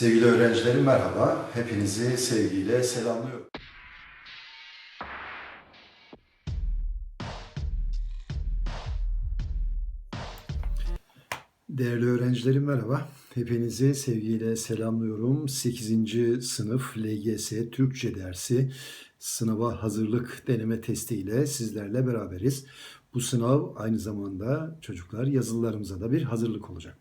Sevgili öğrencilerim merhaba. Hepinizi sevgiyle selamlıyorum. Değerli öğrencilerim merhaba. Hepinizi sevgiyle selamlıyorum. 8. sınıf LGS Türkçe dersi sınava hazırlık deneme testiyle sizlerle beraberiz. Bu sınav aynı zamanda çocuklar yazılılarımıza da bir hazırlık olacak.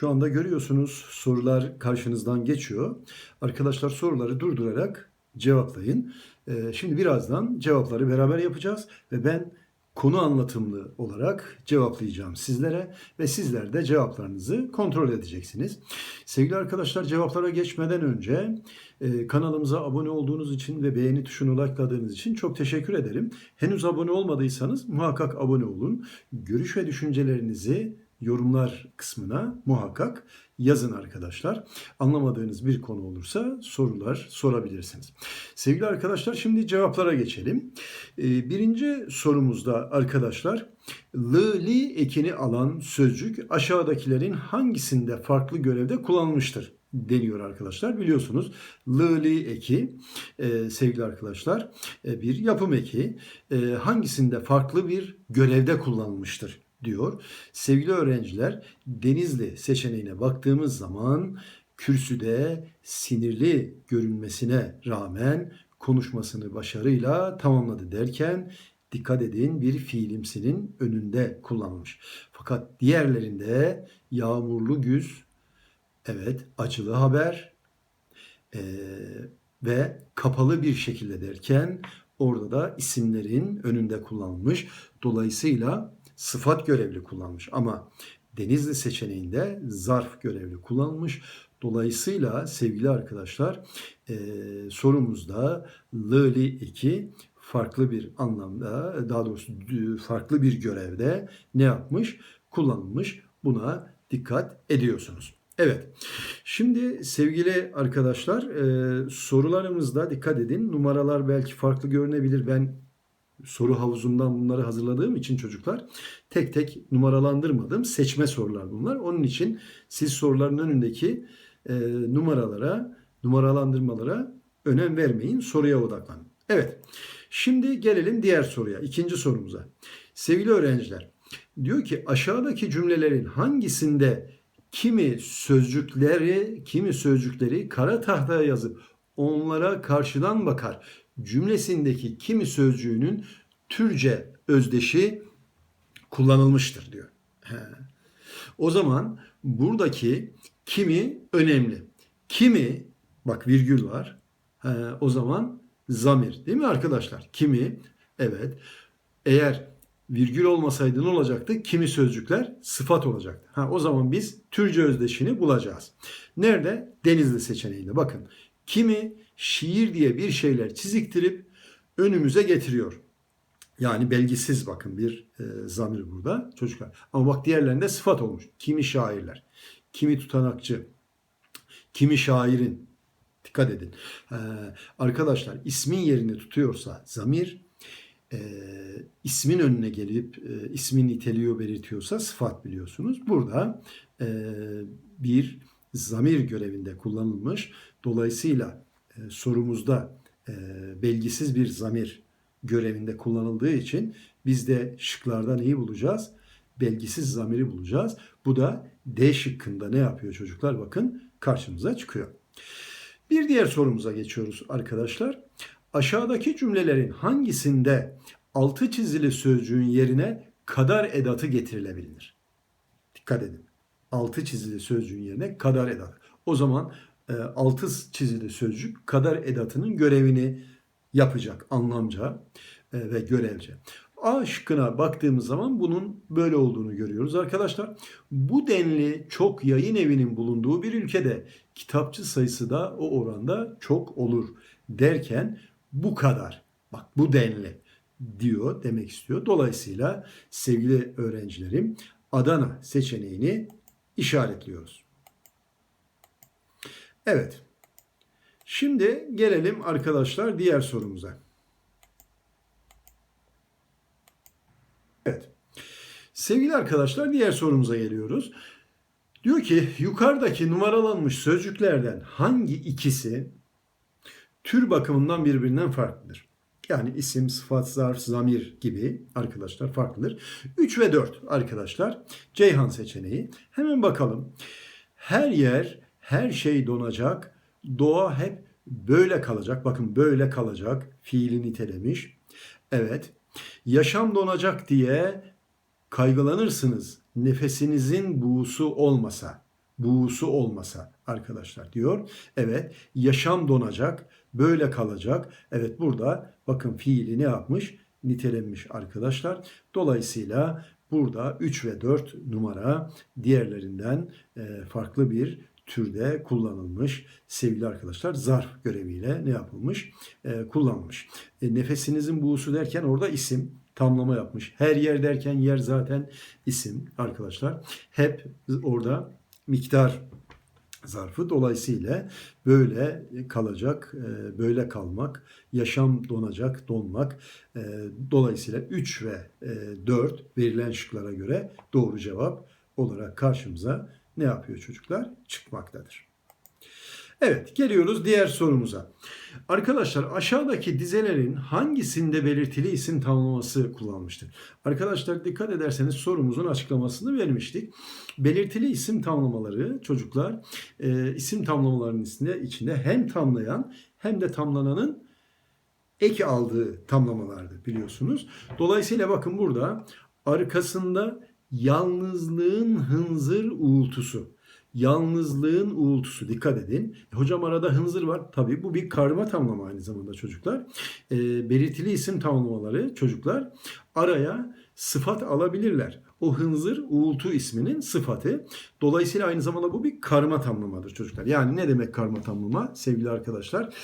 Şu anda görüyorsunuz sorular karşınızdan geçiyor. Arkadaşlar soruları durdurarak cevaplayın. Ee, Şimdi birazdan cevapları beraber yapacağız ve ben konu anlatımlı olarak cevaplayacağım sizlere ve sizler de cevaplarınızı kontrol edeceksiniz. Sevgili arkadaşlar cevaplara geçmeden önce e, kanalımıza abone olduğunuz için ve beğeni tuşunu likeladığınız için çok teşekkür ederim. Henüz abone olmadıysanız muhakkak abone olun. Görüş ve düşüncelerinizi yorumlar kısmına muhakkak yazın arkadaşlar. Anlamadığınız bir konu olursa sorular sorabilirsiniz. Sevgili arkadaşlar şimdi cevaplara geçelim. Ee, Birinci sorumuzda arkadaşlar lı li ekini alan sözcük aşağıdakilerin hangisinde farklı görevde kullanılmıştır? deniyor arkadaşlar. Biliyorsunuz lı li eki e, sevgili arkadaşlar e, bir yapım eki E, hangisinde farklı bir görevde kullanılmıştır diyor. Sevgili öğrenciler Denizli seçeneğine baktığımız zaman kürsüde sinirli görünmesine rağmen konuşmasını başarıyla tamamladı derken dikkat edin bir fiilimsinin önünde kullanılmış. Fakat diğerlerinde yağmurlu güz, evet acılı haber eee, ve kapalı bir şekilde derken orada da isimlerin önünde kullanılmış. Dolayısıyla sıfat görevli kullanmış ama Denizli seçeneğinde zarf görevli kullanılmış. Dolayısıyla sevgili arkadaşlar eee, sorumuzda lıli 2 farklı bir anlamda daha doğrusu farklı bir görevde ne yapmış? Kullanılmış. Buna dikkat ediyorsunuz. Evet. Şimdi sevgili arkadaşlar e, sorularımızda dikkat edin. Numaralar belki farklı görünebilir. Ben soru havuzundan bunları hazırladığım için çocuklar tek tek numaralandırmadım. Seçme sorular bunlar. Onun için siz soruların önündeki e, numaralara, numaralandırmalara önem vermeyin. Soruya odaklanın. Evet. Şimdi gelelim diğer soruya. ikinci sorumuza. Sevgili öğrenciler, diyor ki aşağıdaki cümlelerin hangisinde kimi sözcükleri, kimi sözcükleri kara tahtaya yazıp onlara karşıdan bakar cümlesindeki kimi sözcüğünün Türkçe özdeşi kullanılmıştır diyor. He. O zaman buradaki kimi önemli. Kimi bak virgül var. He, o zaman zamir değil mi arkadaşlar? Kimi evet. Eğer virgül olmasaydı ne olacaktı? Kimi sözcükler sıfat olacaktı. Ha, o zaman biz Türkçe özdeşini bulacağız. Nerede? Denizli seçeneğinde. Bakın kimi şiir diye bir şeyler çiziktirip önümüze getiriyor. Yani belgisiz bakın bir e, zamir burada çocuklar. Ama bak diğerlerinde sıfat olmuş. Kimi şairler, kimi tutanakçı, kimi şairin. Dikkat edin. Ee, arkadaşlar ismin yerini tutuyorsa zamir, e, ismin önüne gelip e, ismin niteliği belirtiyorsa sıfat biliyorsunuz. Burada e, bir zamir görevinde kullanılmış. Dolayısıyla sorumuzda e, belgisiz bir zamir görevinde kullanıldığı için biz de şıklarda neyi bulacağız? Belgisiz zamiri bulacağız. Bu da D şıkkında ne yapıyor çocuklar? Bakın karşımıza çıkıyor. Bir diğer sorumuza geçiyoruz arkadaşlar. Aşağıdaki cümlelerin hangisinde altı çizili sözcüğün yerine kadar edatı getirilebilir? Dikkat edin. Altı çizili sözcüğün yerine kadar edatı. O zaman e, altı çizili sözcük kadar edatının görevini yapacak anlamca e, ve görevce. A şıkkına baktığımız zaman bunun böyle olduğunu görüyoruz arkadaşlar. Bu denli çok yayın evinin bulunduğu bir ülkede kitapçı sayısı da o oranda çok olur derken bu kadar. Bak bu denli diyor demek istiyor. Dolayısıyla sevgili öğrencilerim Adana seçeneğini işaretliyoruz. Evet. Şimdi gelelim arkadaşlar diğer sorumuza. Evet. Sevgili arkadaşlar diğer sorumuza geliyoruz. Diyor ki yukarıdaki numaralanmış sözcüklerden hangi ikisi tür bakımından birbirinden farklıdır? Yani isim, sıfat, zarf, zamir gibi arkadaşlar farklıdır. 3 ve 4 arkadaşlar Ceyhan seçeneği. Hemen bakalım. Her yer, her şey donacak. Doğa hep böyle kalacak. Bakın böyle kalacak. Fiili nitelemiş. Evet. Yaşam donacak diye kaygılanırsınız. Nefesinizin buğusu olmasa, buğusu olmasa arkadaşlar diyor. Evet, yaşam donacak, böyle kalacak. Evet burada bakın fiili ne yapmış? Nitelenmiş arkadaşlar. Dolayısıyla burada 3 ve 4 numara diğerlerinden e, farklı bir türde kullanılmış sevgili arkadaşlar zarf göreviyle ne yapılmış e, kullanılmış. E, nefesinizin buğusu derken orada isim tamlama yapmış. Her yer derken yer zaten isim arkadaşlar. Hep orada miktar zarfı dolayısıyla böyle kalacak, e, böyle kalmak, yaşam donacak, donmak. E, dolayısıyla 3 ve 4 verilen şıklara göre doğru cevap olarak karşımıza ne yapıyor çocuklar? Çıkmaktadır. Evet geliyoruz diğer sorumuza. Arkadaşlar aşağıdaki dizelerin hangisinde belirtili isim tamlaması kullanmıştır? Arkadaşlar dikkat ederseniz sorumuzun açıklamasını vermiştik. Belirtili isim tamlamaları çocuklar e, isim tamlamalarının içinde, içinde hem tamlayan hem de tamlananın ek aldığı tamlamalardır biliyorsunuz. Dolayısıyla bakın burada arkasında yalnızlığın hınzır uğultusu yalnızlığın uğultusu. Dikkat edin. E, hocam arada hınzır var. Tabii bu bir karma tamlama aynı zamanda çocuklar. E, belirtili isim tamlamaları çocuklar araya sıfat alabilirler. O hınzır uğultu isminin sıfatı. Dolayısıyla aynı zamanda bu bir karma tamlamadır çocuklar. Yani ne demek karma tamlama sevgili arkadaşlar?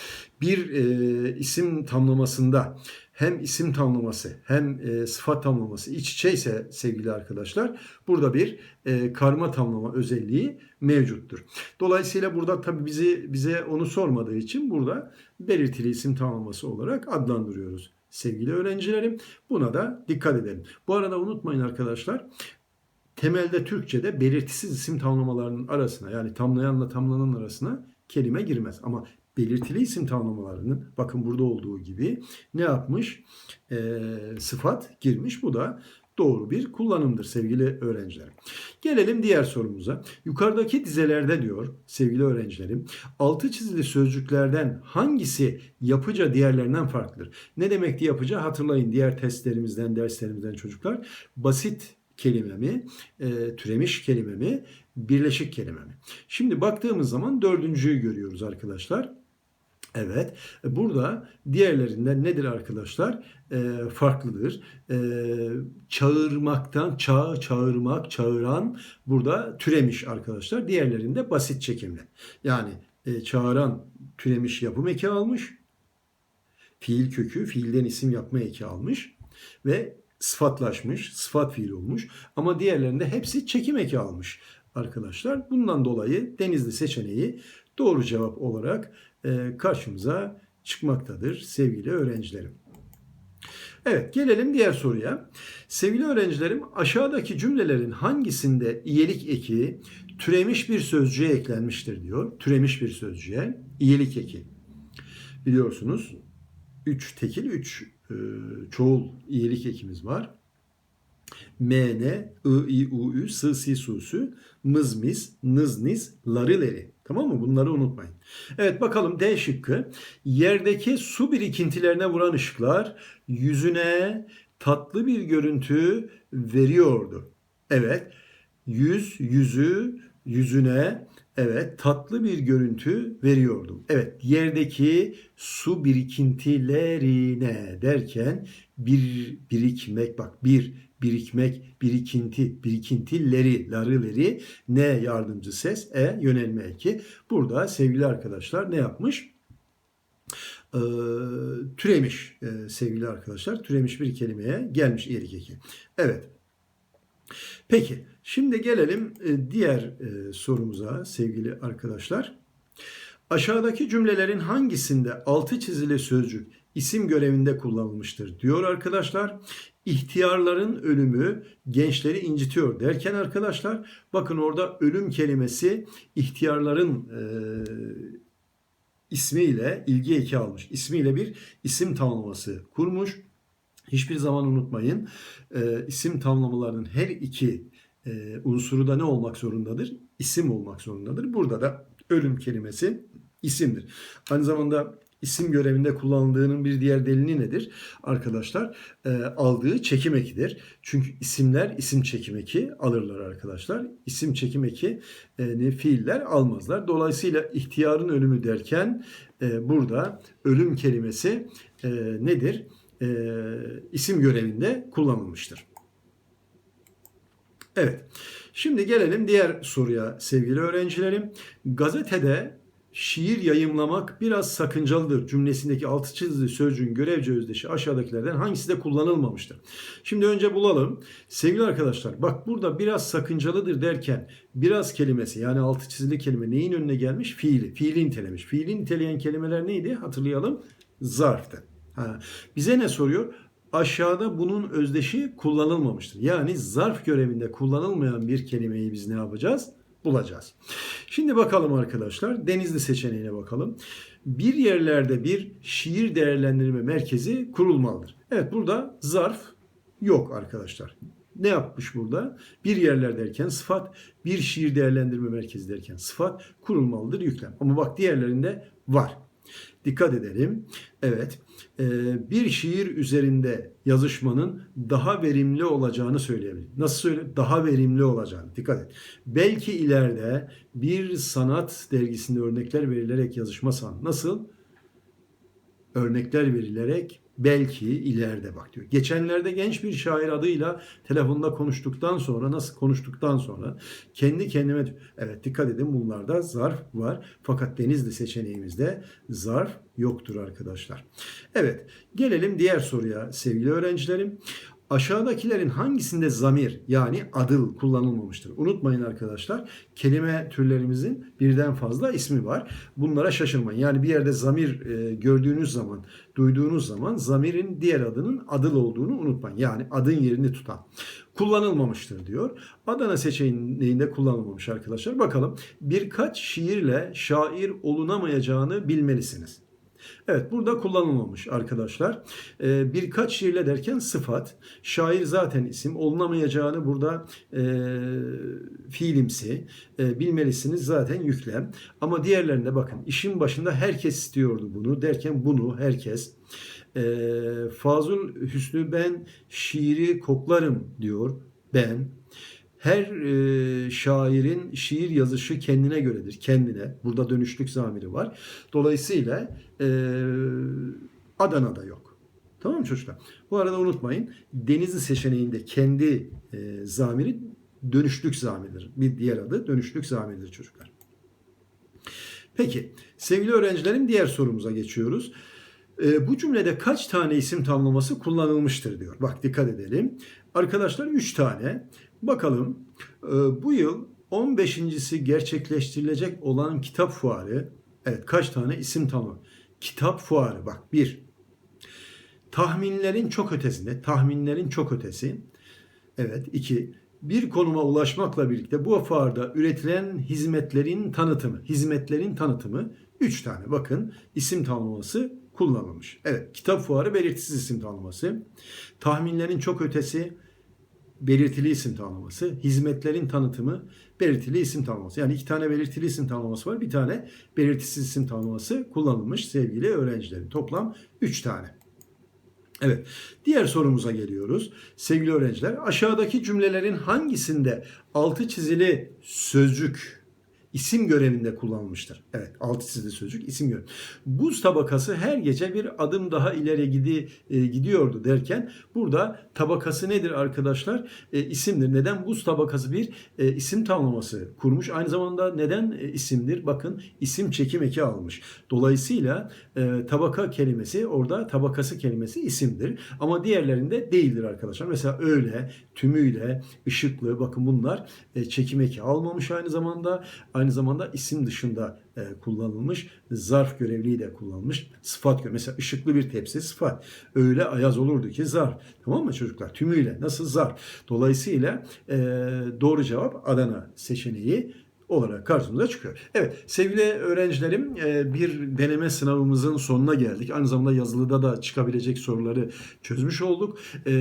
Bir e, isim tamlamasında hem isim tamlaması hem e, sıfat tamlaması iç içeyse sevgili arkadaşlar burada bir e, karma tamlama özelliği mevcuttur. Dolayısıyla burada tabi bizi bize onu sormadığı için burada belirtili isim tamlaması olarak adlandırıyoruz sevgili öğrencilerim. Buna da dikkat edelim. Bu arada unutmayın arkadaşlar temelde Türkçe'de belirtisiz isim tamlamalarının arasına yani tamlayanla tamlanan arasına kelime girmez. Ama belirtili isim tanımlarının bakın burada olduğu gibi ne yapmış? E, sıfat girmiş. Bu da doğru bir kullanımdır sevgili öğrencilerim. Gelelim diğer sorumuza. Yukarıdaki dizelerde diyor sevgili öğrencilerim altı çizili sözcüklerden hangisi yapıca diğerlerinden farklıdır? Ne demekti yapıca hatırlayın diğer testlerimizden derslerimizden çocuklar. Basit kelimemi, e, türemiş kelimemi, birleşik kelimemi. Şimdi baktığımız zaman dördüncüyü görüyoruz arkadaşlar. Evet. Burada diğerlerinden nedir arkadaşlar? E, farklıdır. E, çağırmaktan, çağ, çağırmak, çağıran burada türemiş arkadaşlar. Diğerlerinde basit çekimli. Yani e, çağıran türemiş yapım eki almış. Fiil kökü, fiilden isim yapma eki almış. Ve sıfatlaşmış, sıfat fiil olmuş. Ama diğerlerinde hepsi çekim eki almış arkadaşlar. Bundan dolayı Denizli seçeneği doğru cevap olarak e, karşımıza çıkmaktadır sevgili öğrencilerim. Evet gelelim diğer soruya. Sevgili öğrencilerim aşağıdaki cümlelerin hangisinde iyelik eki türemiş bir sözcüğe eklenmiştir diyor. Türemiş bir sözcüğe iyelik eki. Biliyorsunuz 3 tekil 3 e, çoğul iyelik ekimiz var. M, N, I, I, U, Ü, S, Si, Su, Sü, Mız, Miz, Nız, Niz, Ları, Leri. Tamam mı? Bunları unutmayın. Evet bakalım D şıkkı. Yerdeki su birikintilerine vuran ışıklar yüzüne tatlı bir görüntü veriyordu. Evet. Yüz, yüzü, yüzüne evet tatlı bir görüntü veriyordu. Evet yerdeki su birikintilerine derken bir birikmek bak bir birikmek, birikinti, birikintileri, larıleri ne yardımcı ses, e yönelme eki. Burada sevgili arkadaşlar ne yapmış? Ee, türemiş e, sevgili arkadaşlar. Türemiş bir kelimeye gelmiş erik eki. Evet. Peki şimdi gelelim e, diğer e, sorumuza sevgili arkadaşlar. Aşağıdaki cümlelerin hangisinde altı çizili sözcük isim görevinde kullanılmıştır diyor arkadaşlar. İhtiyarların ölümü gençleri incitiyor derken arkadaşlar bakın orada ölüm kelimesi ihtiyarların e, ismiyle ilgi eki almış. İsmiyle bir isim tamlaması kurmuş. Hiçbir zaman unutmayın e, isim tamlamalarının her iki e, unsuru da ne olmak zorundadır? İsim olmak zorundadır. Burada da ölüm kelimesi isimdir. Aynı zamanda isim görevinde kullanıldığının bir diğer delili nedir? Arkadaşlar e, aldığı çekim ekidir. Çünkü isimler isim çekim eki alırlar arkadaşlar. İsim çekim eki e, fiiller almazlar. Dolayısıyla ihtiyarın ölümü derken e, burada ölüm kelimesi e, nedir? E, isim görevinde kullanılmıştır. Evet. Şimdi gelelim diğer soruya sevgili öğrencilerim. Gazetede şiir yayımlamak biraz sakıncalıdır cümlesindeki altı çizili sözcüğün görevci özdeşi aşağıdakilerden hangisi de kullanılmamıştır? Şimdi önce bulalım. Sevgili arkadaşlar bak burada biraz sakıncalıdır derken biraz kelimesi yani altı çizili kelime neyin önüne gelmiş? Fiili. Fiili nitelemiş. Fiili niteleyen kelimeler neydi? Hatırlayalım. Zarftı. Ha. Bize ne soruyor? aşağıda bunun özdeşi kullanılmamıştır. Yani zarf görevinde kullanılmayan bir kelimeyi biz ne yapacağız? Bulacağız. Şimdi bakalım arkadaşlar. Denizli seçeneğine bakalım. Bir yerlerde bir şiir değerlendirme merkezi kurulmalıdır. Evet burada zarf yok arkadaşlar. Ne yapmış burada? Bir yerler derken sıfat, bir şiir değerlendirme merkezi derken sıfat kurulmalıdır yüklem. Ama bak diğerlerinde var. Dikkat edelim. Evet, e, bir şiir üzerinde yazışmanın daha verimli olacağını söyleyebilirim. Nasıl söyle? Daha verimli olacağını. Dikkat et. Belki ileride bir sanat dergisinde örnekler verilerek yazışma san. Nasıl? Örnekler verilerek belki ileride bak diyor. Geçenlerde genç bir şair adıyla telefonda konuştuktan sonra nasıl konuştuktan sonra kendi kendime evet dikkat edin bunlarda zarf var. Fakat Denizli seçeneğimizde zarf yoktur arkadaşlar. Evet gelelim diğer soruya sevgili öğrencilerim. Aşağıdakilerin hangisinde zamir yani adıl kullanılmamıştır? Unutmayın arkadaşlar kelime türlerimizin birden fazla ismi var. Bunlara şaşırmayın. Yani bir yerde zamir e, gördüğünüz zaman, duyduğunuz zaman zamirin diğer adının adıl olduğunu unutmayın. Yani adın yerini tutan. Kullanılmamıştır diyor. Adana seçeneğinde kullanılmamış arkadaşlar. Bakalım birkaç şiirle şair olunamayacağını bilmelisiniz. Evet burada kullanılmamış arkadaşlar. Ee, birkaç şiirle derken sıfat. Şair zaten isim. Olunamayacağını burada e, fiilimsi. E, bilmelisiniz zaten yüklem. Ama diğerlerinde bakın işin başında herkes istiyordu bunu derken bunu herkes. E, Fazıl Hüsnü ben şiiri koklarım diyor. Ben her e, şairin şiir yazışı kendine göredir. Kendine. Burada dönüşlük zamiri var. Dolayısıyla e, Adana'da yok. Tamam mı çocuklar? Bu arada unutmayın. Denizli seçeneğinde kendi e, zamiri dönüşlük zamiridir. Bir diğer adı dönüşlük zamiridir çocuklar. Peki sevgili öğrencilerim diğer sorumuza geçiyoruz. E, bu cümlede kaç tane isim tamlaması kullanılmıştır diyor. Bak dikkat edelim. Arkadaşlar 3 tane. Bakalım e, bu yıl 15.si gerçekleştirilecek olan kitap fuarı evet kaç tane isim tamam. Kitap fuarı bak bir. Tahminlerin çok ötesinde tahminlerin çok ötesi. Evet iki. Bir konuma ulaşmakla birlikte bu fuarda üretilen hizmetlerin tanıtımı. Hizmetlerin tanıtımı 3 tane bakın isim tanımlaması kullanılmış. Evet kitap fuarı belirtisiz isim tanımlaması. Tahminlerin çok ötesi belirtili isim tanımlaması, hizmetlerin tanıtımı, belirtili isim tanımlaması. Yani iki tane belirtili isim tanımlaması var, bir tane belirtisiz isim tanımlaması kullanılmış sevgili öğrencilerim. Toplam üç tane. Evet, diğer sorumuza geliyoruz. Sevgili öğrenciler, aşağıdaki cümlelerin hangisinde altı çizili sözcük isim görevinde kullanılmıştır. Evet altı çizili sözcük isim görevi. Buz tabakası her gece bir adım daha ileri gidi, e, gidiyordu derken burada tabakası nedir arkadaşlar? E, isimdir. Neden buz tabakası bir e, isim tamlaması kurmuş. Aynı zamanda neden e, isimdir? Bakın isim çekim eki almış. Dolayısıyla e, tabaka kelimesi orada tabakası kelimesi isimdir. Ama diğerlerinde değildir arkadaşlar. Mesela öyle, tümüyle, ışıklı bakın bunlar e, çekim eki almamış aynı zamanda. Aynı zamanda isim dışında e, kullanılmış. Zarf görevliği de kullanılmış. Sıfat görev. Mesela ışıklı bir tepsi sıfat. Öyle ayaz olurdu ki zarf. Tamam mı çocuklar? Tümüyle. Nasıl zarf? Dolayısıyla e, doğru cevap Adana seçeneği olarak karşımıza çıkıyor. Evet sevgili öğrencilerim e, bir deneme sınavımızın sonuna geldik. Aynı zamanda yazılıda da çıkabilecek soruları çözmüş olduk. E,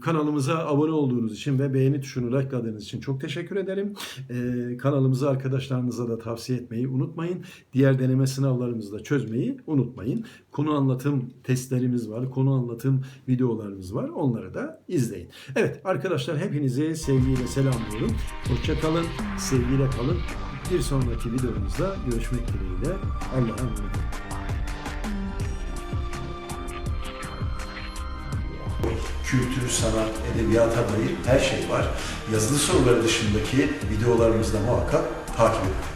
Kanalımıza abone olduğunuz için ve beğeni tuşunu likeladığınız için çok teşekkür ederim. E, Kanalımızı arkadaşlarınıza da tavsiye etmeyi unutmayın. Diğer deneme sınavlarımızı da çözmeyi unutmayın. Konu anlatım testlerimiz var. Konu anlatım videolarımız var. Onları da izleyin. Evet arkadaşlar hepinizi sevgiyle selamlıyorum. Hoşça kalın. Sevgiyle kalın. Bir sonraki videomuzda görüşmek dileğiyle. Allah'a emanet olun. Kültür, sanat, edebiyata dair her şey var. Yazılı soruları dışındaki videolarımızda muhakkak takip edin.